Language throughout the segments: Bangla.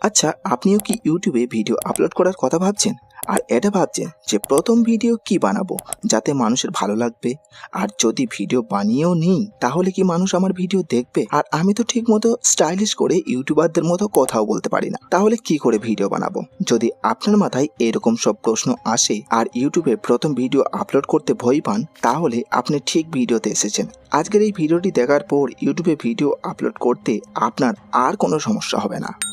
আচ্ছা আপনিও কি ইউটিউবে ভিডিও আপলোড করার কথা ভাবছেন? আর এটা ভাবছেন যে প্রথম ভিডিও কি বানাবো যাতে মানুষের ভালো লাগবে? আর যদি ভিডিও বানিয়েও নিই, তাহলে কি মানুষ আমার ভিডিও দেখবে? আর আমি তো ঠিক মতো স্টাইলিশ করে ইউটিউবারদের মতো কথাও বলতে পারি না। তাহলে কি করে ভিডিও বানাবো? যদি আপনার মাথায় এরকম সব প্রশ্ন আসে আর ইউটিউবে প্রথম ভিডিও আপলোড করতে ভয় পান, তাহলে আপনি ঠিক ভিডিওতে এসেছেন। আজকের এই ভিডিওটি দেখার পর ইউটিউবে ভিডিও আপলোড করতে আপনার আর কোনো সমস্যা হবে না।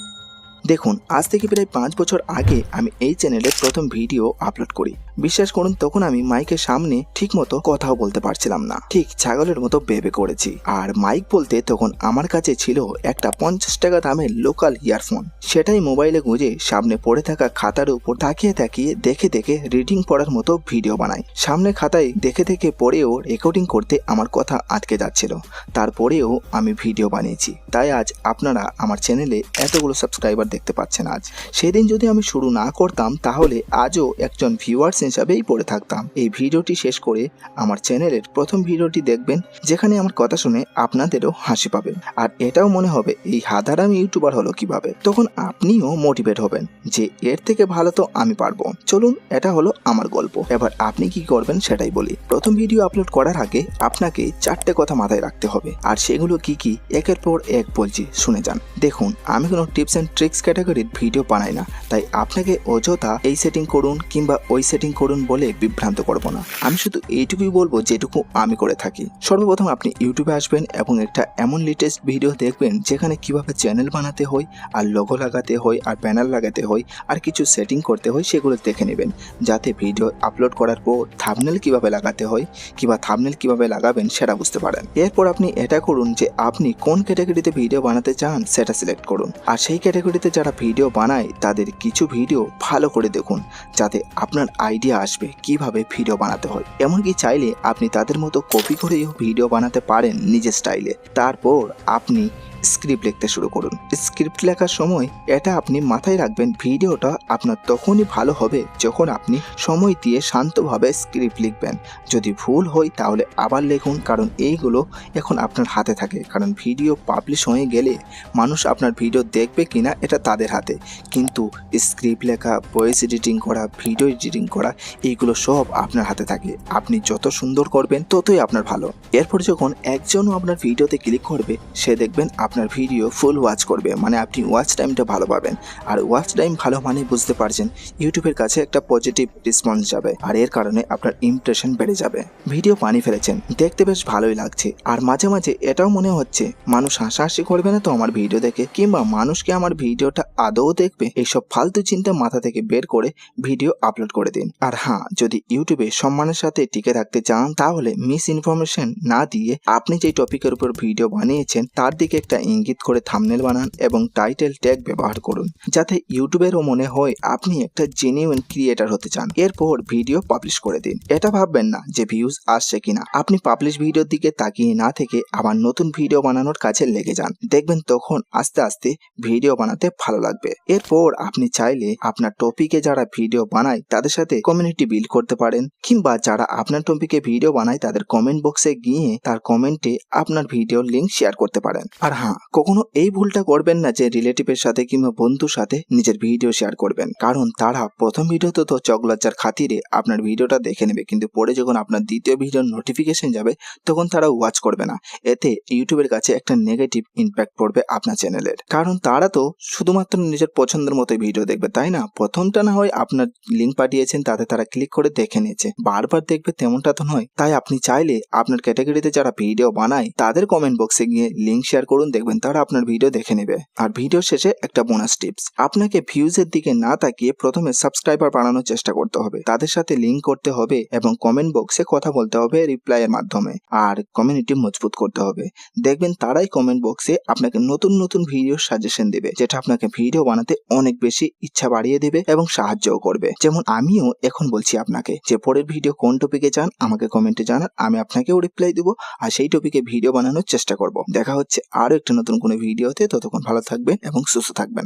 দেখুন আজ থেকে প্রায় পাঁচ বছর আগে আমি এই চ্যানেলে প্রথম ভিডিও আপলোড করি। বিশ্বাস করুন, তখন আমি মাইকের সামনে ঠিক মতো কথাও বলতে পারছিলাম না। ঠিক ছাগলের মতো বেবে করেছি। আর মাইক বলতে তখন আমার কাছে ছিল একটা পঞ্চাশ টাকা দামের লোকাল ইয়ারফোন। সেটাই মোবাইলে গুঁজে সামনে পড়ে থাকা খাতার উপর তাকিয়ে তাকিয়ে দেখে দেখে রিডিং পড়ার মতো ভিডিও বানাই। সামনে খাতায় দেখে দেখে পড়েও রেকর্ডিং করতে আমার কথা আটকে যাচ্ছিল। তারপরেও আমি ভিডিও বানিয়েছি। তাই আজ আপনারা আমার চ্যানেলে এতগুলো সাবস্ক্রাইবার দেখতে পাচ্ছেন আজ। সেদিন যদি আমি শুরু না করতাম, তাহলে আজও একজন ভিউয়ার্স হিসাবেই পড়ে থাকতাম। এই ভিডিওটি শেষ করে আমার চ্যানেলের প্রথম ভিডিওটি দেখবেন, যেখানে আমার কথা শুনে আপনাদেরও হাসি পাবে আর এটাও মনে হবে, এই হাদারাম ইউটিউবার হলো কীভাবে? তখন আপনিও মোটিভেট হবেন যে, এর থেকে ভালো তো আমি পারব। চলুন, এটা হলো আমার গল্প। এবার আপনি কি করবেন সেটাই বলি। প্রথম ভিডিও আপলোড করার আগে আপনাকে চারটে কথা মাথায় রাখতে হবে। আর সেগুলো কি কি, একের পর এক বলছি, শুনে যান। দেখুন, আমি কোনো টিপস অ্যান্ড ট্রিক্স ক্যাটাগরির ভিডিও বানাই না। তাই আপনাকে অযথা এই সেটিং করুন কিংবা ওই সেটিং করুন বলে বিভ্রান্ত করব না। আমি শুধু এইটুকুই বলব যেটুকু আমি করে থাকি। সর্বপ্রথম আপনি ইউটিউবে আসবেন এবং একটা এমন লেটেস্ট ভিডিও দেখবেন যেখানে কীভাবে চ্যানেল বানাতে হয়, আর লোগো লাগাতে হয়, আর ব্যানার লাগাতে হয়, আর কিছু সেটিং করতে হয় সেগুলো দেখে নেবেন। যাতে ভিডিও আপলোড করার পর থামনেল কীভাবে লাগাতে হয়, কিংবা থামনেল কীভাবে লাগাবেন সেটা বুঝতে পারেন। এরপর আপনি এটা করুন যে আপনি কোন ক্যাটাগরিতে ভিডিও বানাতে চান সেটা সিলেক্ট করুন। আর সেই ক্যাটাগরিতে যারা ভিডিও বানায়, তাদের কিছু ভিডিও ভালো করে দেখুন, যাতে আপনার আইডিয়া আসবে, কীভাবে ভিডিও বানাতে হয়। এমনকি চাইলে আপনি তাদের মতো কপি করেও ভিডিও বানাতে পারেন নিজের স্টাইলে তারপর আপনি স্ক্রিপ্ট লিখতে শুরু করুন। স্ক্রিপ্ট লেখার সময় এটা আপনি মাথায় রাখবেন, ভিডিওটা আপনার তখনই ভালো হবে যখন আপনি সময় দিয়ে শান্তভাবে স্ক্রিপ্ট লিখবেন। যদি ভুল হয় তাহলে আবার লিখুন, কারণ এইগুলো এখন আপনার হাতে থাকে। কারণ ভিডিও পাবলিশ হয়ে গেলে মানুষ আপনার ভিডিও দেখবে কিনা এটা তাদের হাতে। কিন্তু স্ক্রিপ্ট লেখা ভয়েস এডিটিং করা ভিডিও এডিটিং করা, এইগুলো সব আপনার হাতে থাকে। আপনি যত সুন্দর করবেন ততই আপনার ভালো। এরপর যখন একজনও আপনার ভিডিওতে ক্লিক করবে, সে দেখবেন আপনার ভিডিও ফুল ওয়াচ করবে মানে আপনি ওয়াচ টাইমটা ভালো পাবেন। আর ওয়াচ টাইম ভালো মানে বুঝতে পারছেন ইউটিউবের কাছে একটা পজিটিভ রেসপন্স যাবে, আর এর কারণে আপনার ইমপ্রেশন বেড়ে যাবে। ভিডিও পানি ফেলেছেন, দেখতে বেশ ভালোই লাগছে। আর মাঝে মাঝে এটাও মনে হচ্ছে, মানুষ হাসাহাসি করবে না তো আমার ভিডিও দেখে? কিংবা মানুষকে আমার ভিডিওটা আদৌ দেখবে? এইসব ফালতু চিন্তা মাথা থেকে বের করে ভিডিও আপলোড করে দিন। আর হ্যাঁ যদি ইউটিউবে সম্মানের সাথে টিকে থাকতে চান, তাহলে মিস ইনফরমেশন না দিয়ে আপনি যে টপিকের উপর ভিডিও বানিয়েছেন, তার দিকে একটা ইঙ্গিত করে থামনেল বানান এবং টাইটেল ট্যাগ ব্যবহার করুন, যাতে ইউটিউবেরও মনে হয় আপনি একটা জেনুইন ক্রিয়েটার হতে চান। এরপর ভিডিও পাবলিশ করে দিন। এটা ভাববেন না যে ভিউজ আসছে কিনা। আপনি পাবলিশ ভিডিওর দিকে তাকিয়ে না থেকে আবার নতুন ভিডিও বানানোর কাছে লেগে যান। দেখবেন তখন আস্তে আস্তে ভিডিও বানাতে ভালো লাগবে। এরপর আপনি চাইলে আপনার টপিকে যারা ভিডিও বানায়, তাদের সাথে কমিউনিটি বিল্ড করতে পারেন, কিংবা যারা আপনার টপিকে ভিডিও বানায়, তাদের কমেন্ট বক্সে গিয়ে তার কমেন্টে আপনার ভিডিও লিঙ্ক শেয়ার করতে পারেন। আর হ্যাঁ কখনো এই ভুলটা করবেন না যে রিলেটিভের সাথে কিংবা বন্ধুর সাথে নিজের ভিডিও শেয়ার করবেন। কারণ তারা প্রথম ভিডিওতে তো চকলজ্জার খাতিরে আপনার ভিডিওটা দেখে নেবে, কিন্তু পরে যখন আপনার দ্বিতীয় ভিডিওর নোটিফিকেশন যাবে, তখন তারা ওয়াচ করবে না। এতে ইউটিউবের কাছে একটা নেগেটিভ ইম্প্যাক্ট পড়বে আপনার চ্যানেলের কারণ তারা তো শুধুমাত্র নিজের পছন্দের মতো ভিডিও দেখবে, তাই না? প্রথমটা না হয় আপনার লিঙ্ক পাঠিয়েছেন, তাতে তারা ক্লিক করে দেখে নিয়েছে। বারবার দেখবে তেমনটা তো নয়। তাই আপনি চাইলে আপনার ক্যাটাগরিতে যারা ভিডিও বানায়, তাদের কমেন্ট বক্সে গিয়ে লিঙ্ক শেয়ার করুন দেখবেন, তারা আপনার ভিডিও দেখে নেবে। আর ভিডিও শেষে একটা বোনাস টিপস আপনাকে ভিউজের দিকে না তাকিয়ে প্রথমে সাবস্ক্রাইবার বাড়ানোর চেষ্টা করতে হবে। তাদের সাথে লিঙ্ক করতে হবে এবং কমেন্ট বক্সে কথা বলতে হবে রিপ্লাই এর মাধ্যমে। আর কমিউনিটি মজবুত করতে হবে। দেখবেন, তারাই কমেন্ট বক্সে আপনাকে নতুন নতুন ভিডিও সাজেশন দেবে, যেটা আপনাকে ভিডিও বানাতে অনেক বেশি ইচ্ছা বাড়িয়ে দেবে এবং সাহায্যও করবে। যেমন আমিও এখন বলছি আপনাকে যে, পরের ভিডিও কোন টপিকে চান আমাকে কমেন্টে জানান, আমি আপনাকেও রিপ্লাই দেবো। আর সেই টপিকে ভিডিও বানানোর চেষ্টা করব। দেখা হচ্ছে আরও একটা নতুন কোনো ভিডিওতে ততক্ষণ ভালো থাকবেন এবং সুস্থ থাকবেন।